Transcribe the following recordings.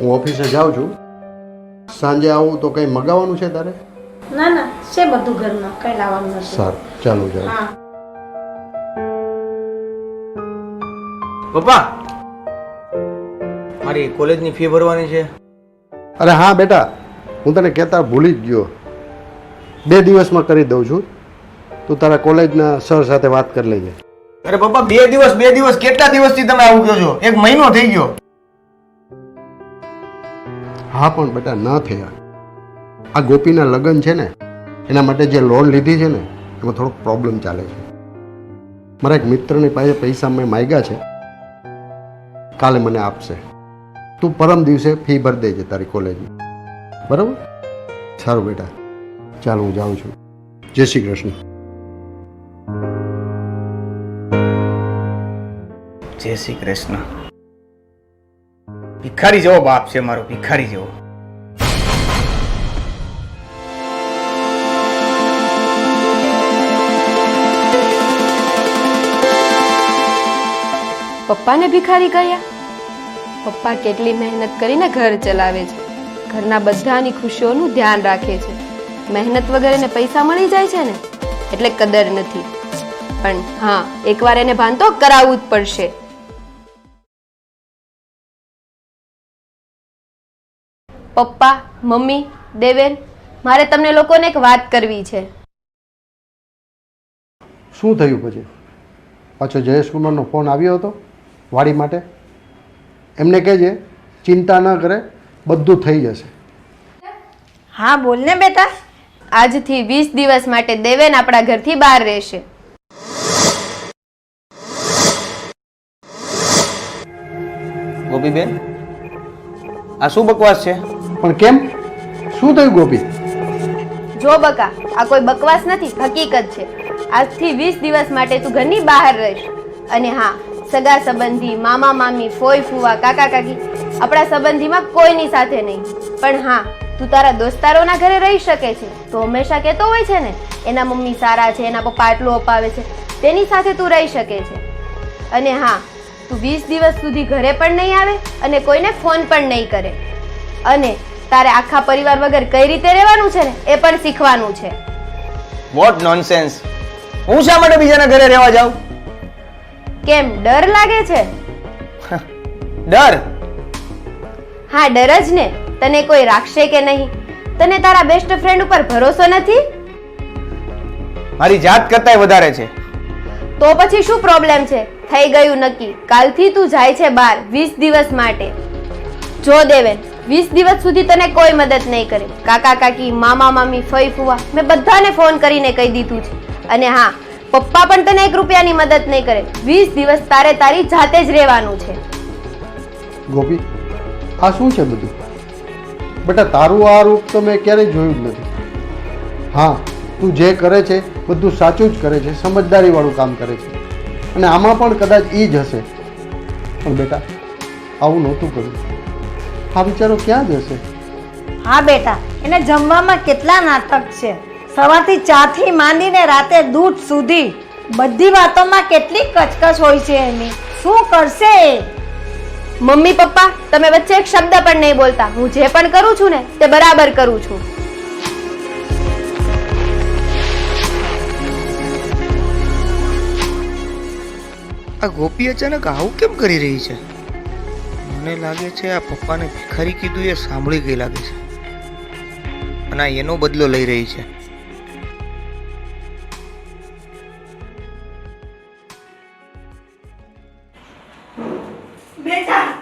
હું ઓફિસે જાઉં છું. સાંજે આવું તો કંઈ મગાવવાનું છે તારે? ના ના છે બધું ઘરમાં કઈ લાવવાનું નથી. સારું ચાલુ હા. પપ્પા મારી કોલેજની ફી ભરવાની છે. અરે હા બેટા હું તને કહેતા ભૂલી જ ગયો. બે દિવસમાં કરી દઉં છું. તું તારા કોલેજના સર સાથે વાત કરી લેજે. અરે પપ્પા બે દિવસ બે દિવસ કેટલા દિવસથી તમે આવું કહો છો? એક મહિનો થઈ ગયો. હા પણ બેટા, ન થયા. આ ગોપીના લગ્ન છે ને, એના માટે જે લોન લીધી છે ને, એમાં થોડોક પ્રોબ્લેમ ચાલે છે. મારા એક મિત્રની પાસે પૈસા મેં માગ્યા છે. કાલે મને આપશે. તું પરમ દિવસે ફી ભરી દેજે તારી કોલેજની બરાબર? સારું બેટા. ચાલ, હું જાઉં છું. જય શ્રી કૃષ્ણ. જય શ્રી કૃષ્ણ. ભિખારી જેવો બાપ છે મારો, ભિખારી જેવો. પપ્પાને ભિખારી કહ્યા પપ્પા કેટલી મહેનત કરીને ઘર ચલાવે છે. ઘરના બધાની ખુશીઓનું ધ્યાન રાખે છે. મહેનત વગર એને પૈસા મળી જાય છે ને? એટલે કદર નથી. પણ હા, એકવાર એને ભાન તો કરાવવું જ પડશે. પપ્પા મમ્મી દેવેન મારે તમને લોકોને એક વાત કરવી છે. શું થયું પછી? પાછો જયેશ કુમારનો ફોન આવ્યો હતો વાડી માટે? એમને કહેજે ચિંતા ન કરે બધું થઈ જશે. હા બોલ ને બેટા. આજથી વીસ દિવસ માટે દેવેન આપણા ઘરથી બહાર રહેશે. ગોપીબેન આ શું બકવાસ છે? પણ કેમ? શું થયું ગોપી? જો બકા, આ કોઈ બકવાસ નથી, હકીકત છે. આજથી વીસ દિવસ માટે તું ઘરની બહાર રહીશ. અને હા, સગા સંબંધી, મામા, મામી, ફોઈ, ફુવા, કાકા, કાકી, આપણા સંબંધીમાં કોઈની સાથે નહીં. પણ હા, તું તારા દોસ્તારોના ઘરે રહી શકે છે. તો હંમેશા કહેતો હોય છે ને, એના મમ્મી સારા છે, એના પપ્પા આટલું અપાવે છે. તેની સાથે તું રહી શકે છે. અને હા, તું વીસ દિવસ સુધી ઘરે પણ નહીં આવે અને કોઈને ફોન પણ નહીં કરે. અને તારે આખા પરિવાર વગર કઈ રીતે રહેવાનું છે ને? એ પણ શીખવાનું છે. વોટ નોનસેન્સ હું શા માટે બીજાના ઘરે રહેવા જાઉં? કેમ ડર લાગે છે? ડર. હા ડર જ ને. તને કોઈ રાખશે કે નહીં? તને તારા બેસ્ટ ફ્રેન્ડ ઉપર ભરોસો નથી? મારી જાત કરતાંય વધારે છે. તો પછી શું પ્રોબ્લેમ છે? થઈ ગયું નક્કી. કાલથી તું જાય છે બહાર વીસ દિવસ માટે. જો દેવેન વીસ દિવસ સુધી તને કોઈ મદદ નહીં કરે. કાકા, કાકી, મામા, મામી, ફઈ, ફુવા, મેં બધાને ફોન કરીને કહી દીધું છે. અને હા, પપ્પા પણ તને એક રૂપિયાની મદદ નહીં કરે. વીસ દિવસ તારે તારી જાતે જ રહેવાનું છે. ગોપી, આ શું છે બધું? બેટા, તારું આ રૂપ તો મેં ક્યારેય જોયું જ નથી. હા, તું જે કરે છે, બધું સાચું જ કરે છે, સમજદારીવાળું કામ કરે છે. અને આમાં પણ કદાચ એ જ હશે. પણ બેટા, આવું નહોતું કર્યું. આ બિચારો ક્યાં જશે? હા બેટા એને જમવામાં કેટલા નાટક છે. સવારથી ચાથી માંડીને રાતે દૂધ સુધી. બધી વાતોમાં કેટલી કચકચ હોય છે એની. શું કરશે એ? મમ્મી પપ્પા તમે વચ્ચે એક શબ્દ પણ નહીં બોલતા. હું જે પણ કરું છું ને તે બરાબર કરું છું. આ ગોપી અચાનક આવું કેમ કરી રહી છે? મને લાગે છે આ પપ્પાને ભિખારી કીધું એ સાંભળી ગઈ લાગે છે. અને આ એનો બદલો લઈ રહી છે. બેટા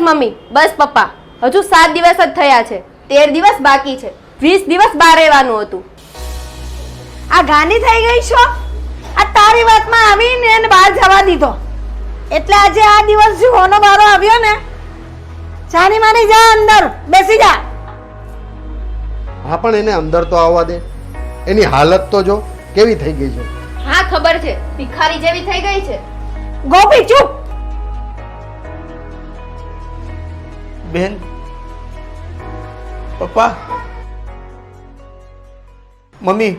મમ્મી બસ પપ્પા. હજુ સાત દિવસ જ થયા છે. તેર દિવસ બાકી છે. વીસ દિવસ બહાર રહેવાનું હતું. આ ગાંડી થઈ ગઈ છો? આ તારી વાતમાં આવીને એને બહાર જવા દીધો. એટલે આજે આ દિવસ જો હોનો બારો આવ્યો ને ચાની માની જા અંદર બેસી જા. હા પણ એને અંદર તો આવવા દે. એની હાલત તો જો કેવી થઈ ગઈ છે. હા ખબર છે. ભિખારી જેવી થઈ ગઈ છે. ગોપી ચૂપ. બેન. પપ્પા. મમ્મી.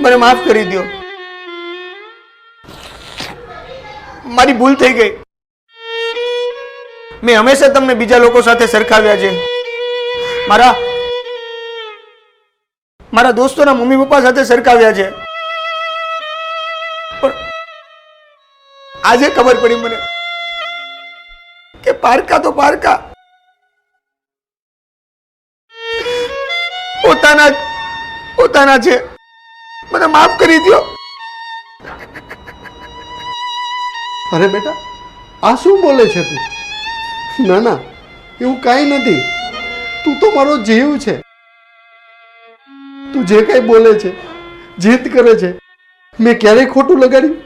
મને માફ કરી દો મારી ભૂલ થઈ ગઈ. મેં હંમેશા તમને બીજા લોકો સાથે સરખાવ્યા છે. મારા મારા દોસ્તોના મમ્મી પપ્પા સાથે સરખાવ્યા છે. પણ આજે ખબર પડી મને. કે પારકા તો પારકા. પોતાના પોતાના છે. મને માફ કરી દો અરે બેટા આ શું બોલે છે તું? ના ના એવું કાંઈ નથી. તું તો મારો જીવ છે. તું જે કાંઈ બોલે છે જીત કરે છે મેં ક્યારેય ખોટું લગાડ્યું?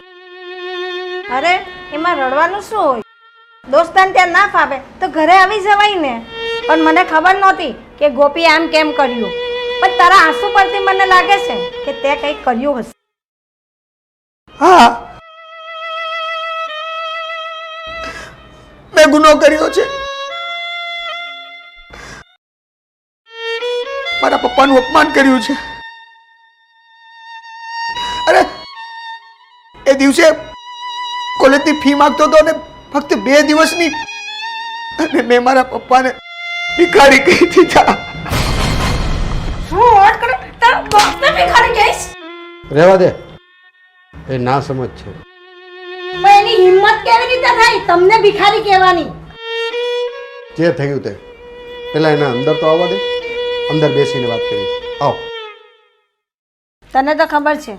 અરે એમાં રડવાનું શું હોય? દોસ્તાન ત્યાં ના ફાવે તો ઘરે આવી જવાય ને. પણ મને ખબર નહોતી કે ગોપી આમ કેમ કર્યું. પણ તારા આંસુ પરથી મને લાગે છે કે તે કંઈક કર્યું હશે. હા. મેં ગુનો કર્યો છે. મારા પપ્પાનું અપમાન કર્યું છે. અરે, એ દિવસે કોલેજની ફી માંગતો હતો અને ફક્ત બે દિવસની અને મેં મારા પપ્પાને ભિખારી કહી દીધા. શું કરે? તારા ભિખારી કહીશ? રહેવા દે. એ ના સમજ છે. પણ એની હિંમત કેવી રીતે થાય? તમને ભિખારી કહેવાની. જે થયું તે. પેલા એના અંદર તો આવવા દે. અંદર બેસીને વાત કરી. આવ. તને તો ખબર છે.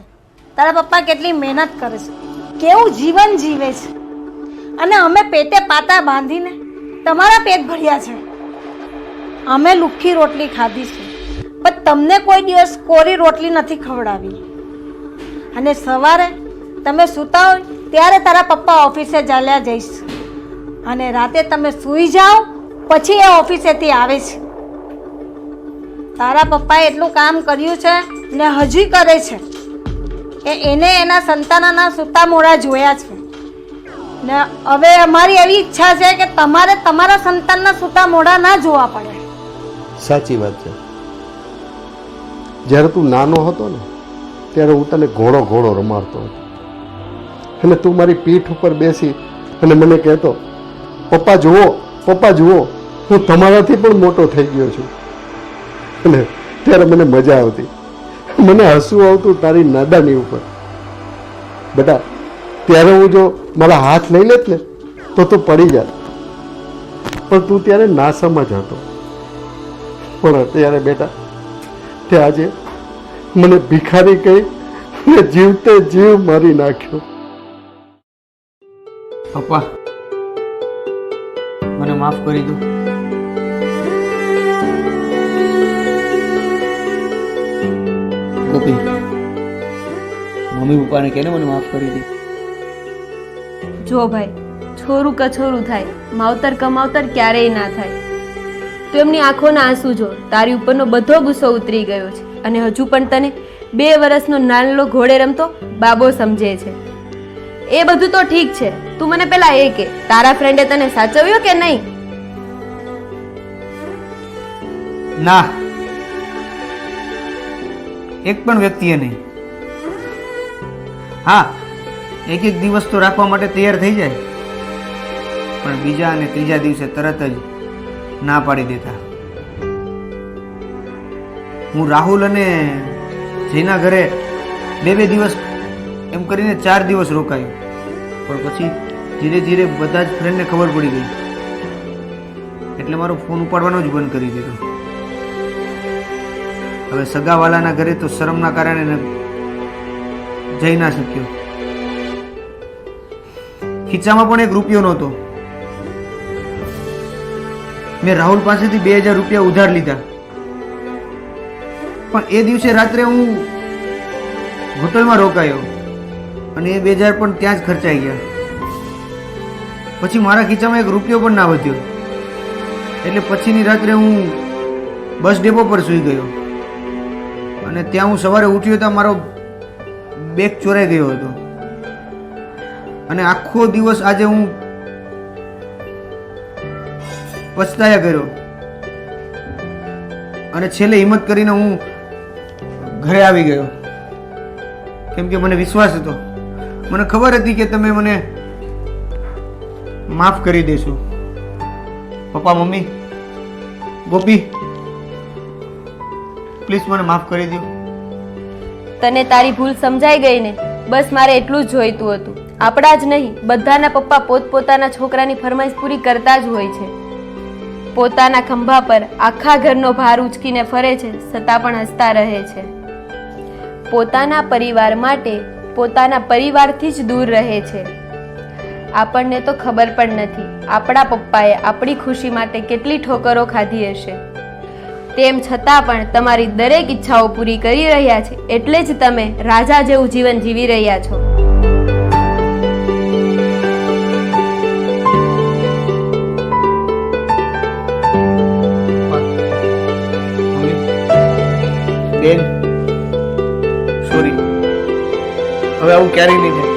તારા પપ્પા કેટલી મહેનત કરે છે. કેવું જીવન જીવે છે. અને અમે પેટે પાતા બાંધીને તમારા પેટ ભર્યા છે. અમે લુખ્ખી રોટલી ખાધી છે, પણ તમને કોઈ દિવસ કોરી રોટલી નથી ખવડાવી. અને સવારે તમે સૂતા હોય ત્યારે તારા પપ્પા ઓફિસે ચાલ્યા જઈશ. અને રાતે તમે સૂઈ જાઓ, પછી એ ઓફિસેથી આવે છે. તારા પપ્પાએ એટલું કામ કર્યું છે ને હજી કરે છે, કે એને એના સંતાનના સૂતા મોડા જોયા છે. ને હવે અમારી એવી ઈચ્છા છે કે તમારે તમારા સંતાનના સૂતા મોડા ના જોવા પડે. સાચી વાત છે. જ્યારે તું નાનો હતો ને, ત્યારે હું તને ઘોડો ઘોડો રમાડતો હતો. અને તું મારી પીઠ ઉપર બેસી અને મને કહેતો, પપ્પા જુઓ પપ્પા જુઓ, હું તમારાથી પણ મોટો થઈ ગયો છું. અને ત્યારે મને મજા આવતી. મને હસવું આવતું તારી નાદાની ઉપર. બેટા ત્યારે હું જો મારા હાથ લઈ લેત ને, તો તું પડી જાત પણ તું ત્યારે ના સમજ હતો. પણ અત્યારે બેટા, તે આજે મને ભિખારી કહી જીવતે જીવ મારી નાખ્યો. પપ્પા, મને માફ કરી દો. મમ્મી પપ્પાને કેને મને માફ કરી દે? જો ભાઈ, છોરું કછોરું થાય, માવતર કમાવતર ક્યારેય ના થાય. તું એમની આંખોના આંસુ જો, તારી ઉપરનો બધો ગુસ્સો ઉતરી ગયો છે. અને હજુ પણ તને બે વર્ષનો નાનલો ઘોડે રમતો બાબો સમજે છે. એ બધું તો ઠીક છે. તું મને પેલા એ કે, તારા ફ્રેન્ડે તને સાચવ્યો કે નહીં? ના. એક પણ વ્યક્તિએ નહીં. હા એક એક દિવસ તો રાખવા માટે તૈયાર થઈ જાય. પણ બીજા અને ત્રીજા દિવસે તરત જ ના પાડી દેતા. હું રાહુલ અને જેના ઘરે બે બે દિવસ એમ કરીને ચાર દિવસ રોકાયો. પણ પછી ધીરે ધીરે બધા જ ફ્રેન્ડને ખબર પડી ગઈ. એટલે મારો ફોન ઉપાડવાનો જ બંધ કરી દીધો. હવે સગાવાલાના ઘરે તો શરમના કારણે જઈ ના શક્યો. ખીચામાં પણ એક રૂપિયો નહોતો. મેં રાહુલ પાસેથી બે હજાર રૂપિયા ઉધાર લીધા. પણ એ દિવસે રાત્રે હું હોટલમાં રોકાયો અને એ બે હજાર પણ ત્યાં જ ખર્ચાઈ ગયા. પછી મારા ખીચામાં એક રૂપિયો પણ ના વધ્યો. એટલે પછીની રાત્રે હું બસ ડેપો પર સૂઈ ગયો. અને ત્યાં હું સવારે ઉઠ્યો ત્યાં મારો બેગ ચોરાઈ ગયો હતો. અને આખો દિવસ આજે હું પછતાયા કર્યો અને છેલ્લે હિંમત કરીને હું ઘરે આવી ગયો. કેમ કે મને વિશ્વાસ હતો. મને ખબર હતી કે તમે મને માફ કરી દેશો. પપ્પા, મમ્મી, ગોપી, પ્લીઝ મને માફ કરી દો તને તારી ભૂલ સમજાઈ ગઈ ને બસ મારે એટલું જ જોઈતું હતું. આપણા જ નહીં, બધાના પપ્પા પોતપોતાના છોકરાની ફરમાઈશ પૂરી કરતા જ હોય છે. પોતાના ખંભા પર આખા ઘરનો ભાર ઉચકીને ફરે છે, છતાં પણ હસતા રહે છે. પોતાના પરિવાર માટે પોતાના પરિવારથી જ દૂર રહે છે. આપણને તો ખબર પણ નથી, આપણા પપ્પાએ આપણી ખુશી માટે કેટલી ઠોકરો ખાધી હશે. તેમ છતાં પણ તમારી દરેક ઈચ્છાઓ પૂરી કરી રહ્યા છે, એટલે જ તમે રાજા જેવું જીવન જીવી રહ્યા છો. બેન. સોરી હવે આવું ક્યારેય નહીં થાય.